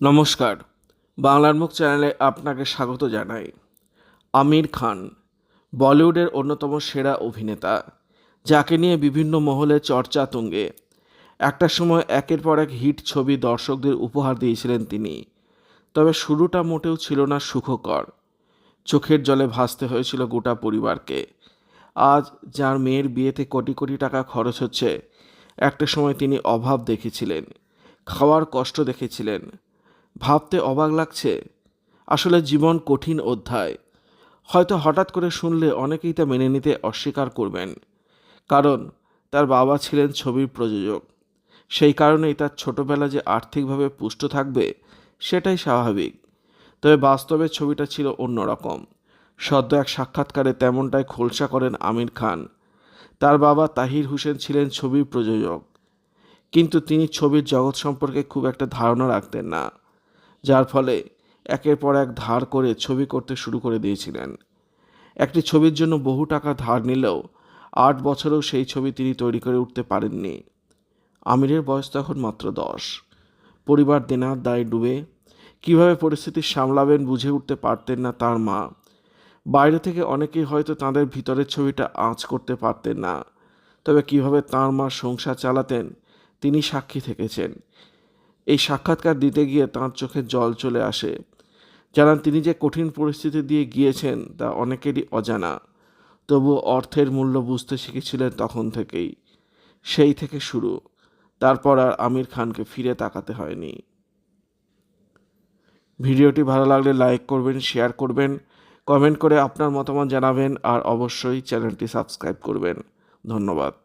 নমস্কার। বাংলার মুখ চ্যানেলে আপনাকে স্বাগত জানাই। আমির খান, বলিউডের অন্যতম সেরা অভিনেতা, যাকে নিয়ে বিভিন্ন মহলে চর্চা তুঙ্গে। একটা সময় একের পর এক হিট ছবি দর্শকদের উপহার দিয়েছিলেন তিনি। তবে শুরুটা মোটেও ছিল না সুখকর। চোখের জলে ভাসতে হয়েছিল গোটা পরিবারকে। আজ যার মেয়ের বিয়েতে কোটি কোটি টাকা খরচ হচ্ছে, একটা সময় তিনি অভাব দেখেছিলেন, খাওয়ার কষ্ট দেখেছিলেন ভাবতে অবাক লাগছে। আসলে জীবন কঠিন অধ্যায়। হয়তো হঠাৎ করে শুনলে অনেকেই তা মেনে নিতে অস্বীকার করবেন। কারণ, তার বাবা ছিলেন ছবির প্রযোজক। সেই কারণেই তার ছোটবেলা যে আর্থিকভাবে পুষ্ট থাকবে, সেটাই স্বাভাবিক। তবে বাস্তবে ছবিটা ছিল অন্যরকম। সদ্য এক সাক্ষাৎকারে তেমনটাই খোলসা করেন আমির খান। তার বাবা তাহির হোসেন ছিলেন ছবির প্রযোজক। কিন্তু তিনি ছবির জগৎ সম্পর্কে খুব একটা ধারণা রাখতেন না। যার ফলে একের পর এক ধার করে ছবি করতে শুরু করে দিয়েছিলেন। একটি ছবির জন্য বহু টাকা ধার নিলেও আট বছরেও সেই ছবি তিনি তৈরি করে উঠতে পারেননি। আমিরের বয়স তখন মাত্র দশ। পরিবার দেনার দায় ডুবে কীভাবে পরিস্থিতি সামলাবেন বুঝে উঠতে পারতেন না তার মা। বাইরে থেকে অনেকেই হয়তো তাদের ভিতরের ছবিটা আঁচ করতে পারতেন না। তবে কীভাবে তার মা সংসার চালাতেন, তিনি সাক্ষী থেকেছেন। এই সাক্ষাৎকার দিতে গিয়ে তাঁর চোখে জল চলে আসে। জানান, তিনি যে কঠিন পরিস্থিতি দিয়ে গিয়েছেন তা অনেকেরই অজানা। তবু অর্থের মূল্য বুঝতে শিখেছিলেন তখন থেকেই। সেই থেকে শুরু। তারপর আর আমির খানকে ফিরে তাকাতে হয়নি। ভিডিওটি ভালো লাগলে লাইক করবেন, শেয়ার করবেন, কমেন্ট করে আপনার মতামত জানাবেন, আর অবশ্যই চ্যানেলটি সাবস্ক্রাইব করবেন। ধন্যবাদ।